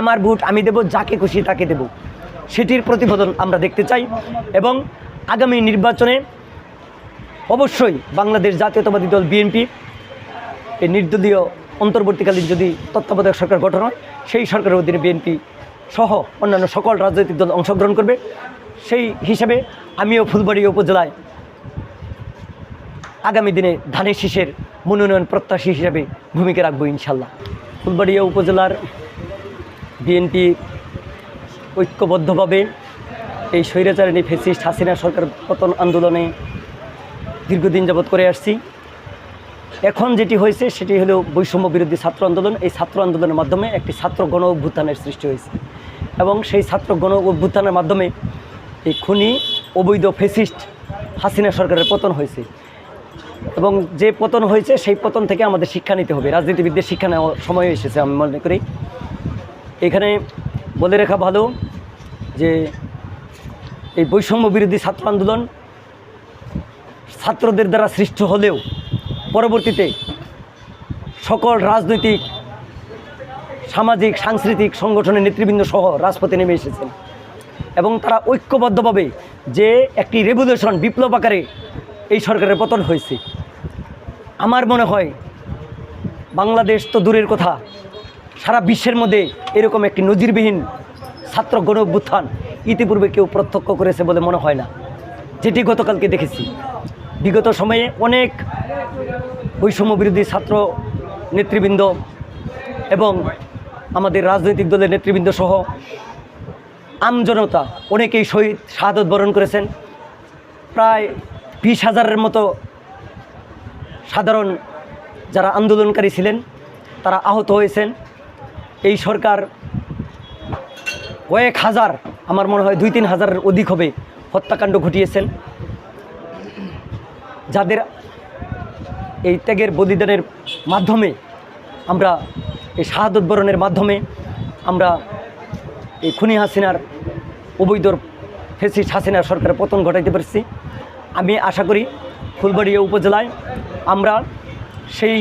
আমার ভোট আমি দেব, যাকে খুশি তাকে দেব। সেটির প্রতিফলন আমরা দেখতে চাই এবং আগামী নির্বাচনে অবশ্যই বাংলাদেশ জাতীয়তাবাদী দল বিএনপি এই নির্দলীয় অন্তর্বর্তীকালীন যদি তত্ত্বাবধায়ক সরকার গঠন হয়, সেই সরকারের অধীনে বিএনপি সহ অন্যান্য সকল রাজনৈতিক দল অংশগ্রহণ করবে। সেই হিসাবে আমিও ফুলবাড়ি উপজেলায় আগামী দিনে ধানের শীষের মনোনয়ন প্রত্যাশী হিসাবে ভূমিকা রাখব ইনশাল্লাহ। ফুলবাড়িয়া উপজেলার বিএনপি ঐক্যবদ্ধভাবে এই স্বৈরাচারিণী ফেসিস্ট হাসিনা সরকার পতন আন্দোলনে দীর্ঘদিন যাবৎ করে আসছি। এখন যেটি হয়েছে, সেটি হলো বৈষম্য বিরোধী ছাত্র আন্দোলন। এই ছাত্র আন্দোলনের মাধ্যমে একটি ছাত্র গণ অভ্যুত্থানের সৃষ্টি হয়েছে। এবং সেই ছাত্র গণ অভ্যুত্থানের মাধ্যমে এই খুনি অবৈধ ফেসিস্ট হাসিনা সরকারের পতন হয়েছে। এবং যে পতন হয়েছে, সেই পতন থেকে আমাদের শিক্ষা নিতে হবে। রাজনীতিবিদদের শিক্ষা নেওয়ার সময় এসেছে, আমি মনে করি। এখানে বলে রেখা ভালো যে এই বৈষম্য বিরোধী ছাত্র আন্দোলন ছাত্রদের দ্বারা সৃষ্ট হলেও পরবর্তীতে সকল রাজনৈতিক, সামাজিক, সাংস্কৃতিক সংগঠনের নেতৃবৃন্দ সহ রাজপথে নেমে এসেছেন। এবং তারা ঐক্যবদ্ধভাবে যে একটি রেভলিউশন বিপ্লব আকারে এই সরকারের পতন হয়েছে। আমার মনে হয় বাংলাদেশ তো দূরের কথা। সারা বিশ্বের মধ্যে এরকম একটি নজিরবিহীন ছাত্র গণ অভ্যুত্থান ইতিপূর্বে কেউ প্রত্যক্ষ করেছে বলে মনে হয় না। যেটি গতকালকে দেখেছি। বিগত সময়ে অনেক বৈষম্য বিরোধী ছাত্র নেতৃবৃন্দ এবং আমাদের রাজনৈতিক দলের নেতৃবৃন্দ সহ আমজনতা অনেকেই শহীদ শাহাদত বরণ করেছেন। প্রায় বিশ হাজারের মতো সাধারণ যারা আন্দোলনকারী ছিলেন, তারা আহত হয়েছেন। এই সরকার কয়েক হাজার, আমার মনে হয় দুই তিন হাজারের অধিক হবে, হত্যাকাণ্ড ঘটিয়েছেন। যাদের এই ত্যাগের বলিদানের মাধ্যমে আমরা, এই শাহাদত বরণের মাধ্যমে আমরা এই খুনি হাসিনার, অবৈধ ফেসিস হাসিনার সরকারের পতন ঘটাইতে পারছি। আমি আশা করি ফুলবাড়িয়া উপজেলায় আমরা সেই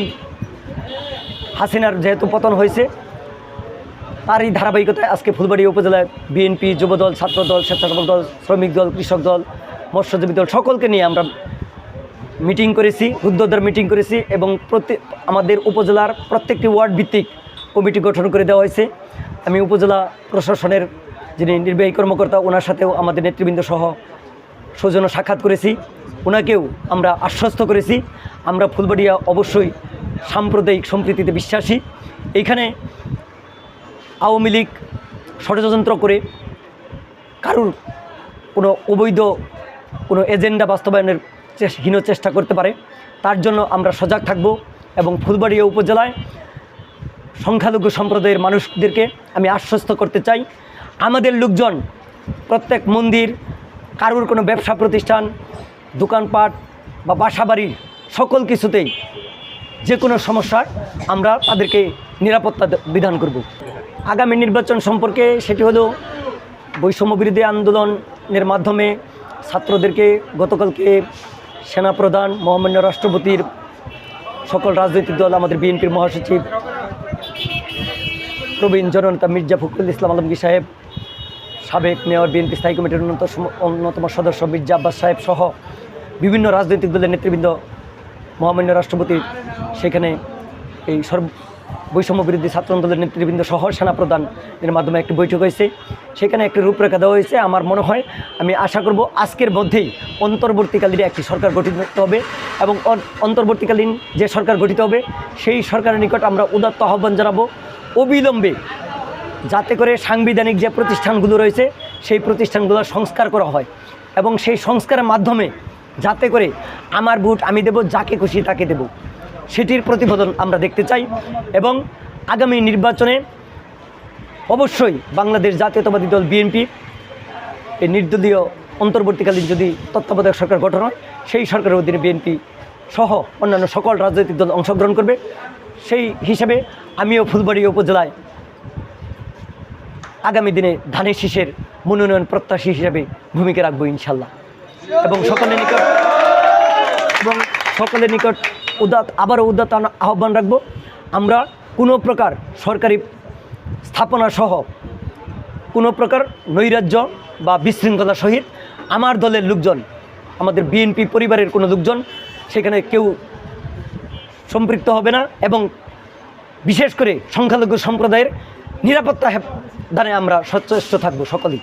হাসিনার যেহেতু পতন হয়েছে তারই ধারাবাহিকতায় আজকে ফুলবাড়ি উপজেলায় বিএনপি, যুবদল, ছাত্রদল, স্বেচ্ছাসেবক দল, শ্রমিক দল, কৃষক দল, মৎস্যজীবী দল, সকলকে নিয়ে আমরা মিটিং করেছি উদ্যোগের মিটিং করেছি এবং প্রতি আমাদের উপজেলার প্রত্যেকটি ওয়ার্ড ভিত্তিক কমিটি গঠন করে দেওয়া হয়েছে। আমি উপজেলা প্রশাসনের যিনি নির্বাহী কর্মকর্তা, ওনার সাথেও আমাদের নেতৃবৃন্দ সহ সৌজন্য সাক্ষাৎ করেছি। ওনাকেও আমরা আশ্বস্ত করেছি। আমরা ফুলবাড়িয়া অবশ্যই সাম্প্রদায়িক সম্প্রীতিতে বিশ্বাসী। এইখানে আওয়ামী লীগ ষড়যন্ত্র করে কারুর কোনো অবৈধ, কোনো এজেন্ডা বাস্তবায়নের হীন চেষ্টা করতে পারে, তার জন্য আমরা সজাগ থাকব এবং ফুলবাড়িয়া উপজেলায় সংখ্যালঘু সম্প্রদায়ের মানুষদেরকে আমি আশ্বস্ত করতে চাই। আমাদের লোকজন, প্রত্যেক মন্দির, কারুর কোনো ব্যবসা প্রতিষ্ঠান, দোকানপাট বা বাসাবাড়ির সকল কিছুতেই যে কোনো সমস্যার আমরা তাদেরকে নিরাপত্তা বিধান করব। আগামী নির্বাচন সম্পর্কে সেটি হলো বৈষম্য বিরোধী আন্দোলনের মাধ্যমে ছাত্রদেরকে গতকালকে সেনাপ্রধান মহামান্য রাষ্ট্রপতির সকল রাজনৈতিক দল, আমাদের বিএনপির মহাসচিব প্রবীণ জননেতা মির্জা ফখরুল ইসলাম আলমগীর সাহেব, সাবেক মেয়র বিএনপি স্থায়ী কমিটির অন্যতম অন্যতম সদস্য মির্জা আব্বাস সাহেব সহ বিভিন্ন রাজনৈতিক দলের নেতৃবৃন্দ মহামান্য রাষ্ট্রপতির সেখানে এই সর্ব বৈষম্য বিরোধী ছাত্র আন্দোলনের নেতৃবৃন্দ সহ সেনাপ্রধানের মাধ্যমে একটি বৈঠক হয়েছে। সেখানে একটি রূপরেখা দেওয়া হয়েছে। আমার মনে হয় আমি আশা করব আজকের মধ্যেই অন্তর্বর্তীকালীন একটি সরকার গঠিত হবে এবং অন- অন্তর্বর্তীকালীন যে সরকার গঠিত হবে, সেই সরকারের নিকট আমরা উদাত্ত আহ্বান জানাব। অবিলম্বে যাতে করে সাংবিধানিক যে প্রতিষ্ঠানগুলো রয়েছে, সেই প্রতিষ্ঠানগুলোর সংস্কার করা হয় এবং সেই সংস্কারের মাধ্যমে যাতে করে আমার ভোট আমি দেব, যাকে খুশি তাকে দেব। সেটির প্রতিফলন আমরা দেখতে চাই এবং আগামী নির্বাচনে অবশ্যই বাংলাদেশ জাতীয়তাবাদী দল বিএনপি এই নির্দলীয় অন্তর্বর্তীকালীন যদি তত্ত্বাবধায়ক সরকার গঠন হয়, সেই সরকারের অধীনে বিএনপি সহ অন্যান্য সকল রাজনৈতিক দল অংশগ্রহণ করবে। সেই হিসাবে আমিও ফুলবাড়ি উপজেলায় আগামী দিনে ধানের শীষের মনোনয়ন প্রত্যাশী হিসাবে ভূমিকা রাখব ইনশাল্লাহ। এবং সকলের নিকট এবং সকলের নিকট উদাত, আবারও উদাত আহ্বান রাখব। আমরা কোনো প্রকার সরকারি স্থাপনা সহ কোনো প্রকার নৈরাজ্য বা বিশৃঙ্খলা সহিত আমার দলের লোকজন, আমাদের বিএনপি পরিবারের কোনো লোকজন সেখানে কেউ সম্পৃক্ত হবে না এবং বিশেষ করে সংখ্যালঘু সম্প্রদায়ের নিরাপত্তা দানে আমরা সচেষ্ট থাকব সকলেই।